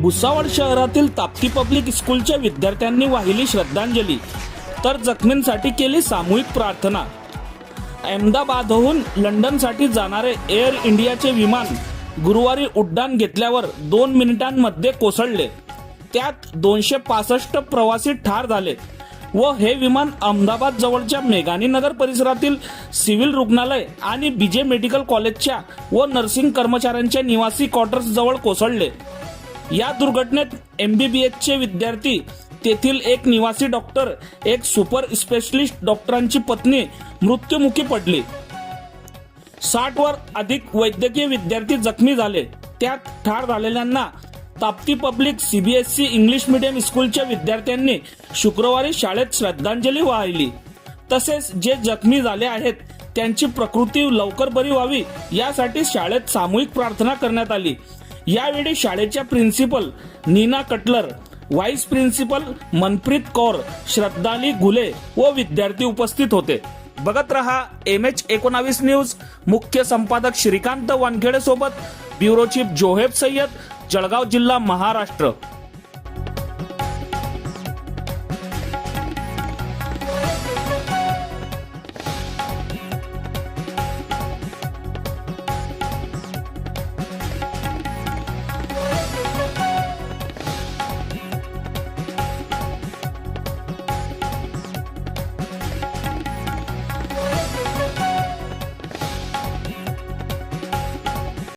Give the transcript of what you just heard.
भुसावळ शहरातील ताप्ती पब्लिक स्कूलच्या विद्यार्थ्यांनी वाहिली श्रद्धांजली तर जखमींसाठी केली सामूहिक प्रार्थना. अहमदाबादहून लंडनसाठी जाणारे एअर इंडियाचे विमान गुरुवारी उड्डाण घेतल्यावर दोन मिनिटांमध्ये कोसळले. त्यात दोनशे पासष्ट प्रवासी ठार झाले व हे विमान अहमदाबाद जवळच्या मेघानीनगर परिसरातील सिव्हिल रुग्णालय आणि बीजे मेडिकल कॉलेजच्या व नर्सिंग कर्मचाऱ्यांच्या निवासी क्वार्टर्स जवळ कोसळले. या दुर्घटनेत एमबीबीएसचे विद्यार्थी तेथील एक निवासी डॉक्टर एक सुपर स्पेशलिस्ट डॉक्टरांची पत्नी मृत्युमुखी पडली. साठ वर अधिक वैद्यकीय विद्यार्थी जखमी झाले. त्यात ठार झालेल्यांना Tapti public CBSE English medium स्कूलच्या विद्यार्थ्यांनी शुक्रवारी शाळेत श्रद्धांजली वाहिली. तसेच जे जखमी झाले आहेत त्यांची प्रकृती लवकर बरी व्हावी यासाठी शाळेत सामूहिक प्रार्थना करण्यात आली. यावेळी शाळेच्या principal Neena Cutler vice principal Manpreet Kaur Shraddhali Ghule व विद्यार्थी उपस्थित होते. बघत रहा एम एच एकोणावीस न्यूज. मुख्य संपादक श्रीकांत वानखेडे सोबत ब्युरो चीफ जोहेब सय्यद जळगाव जिल्हा महाराष्ट्र.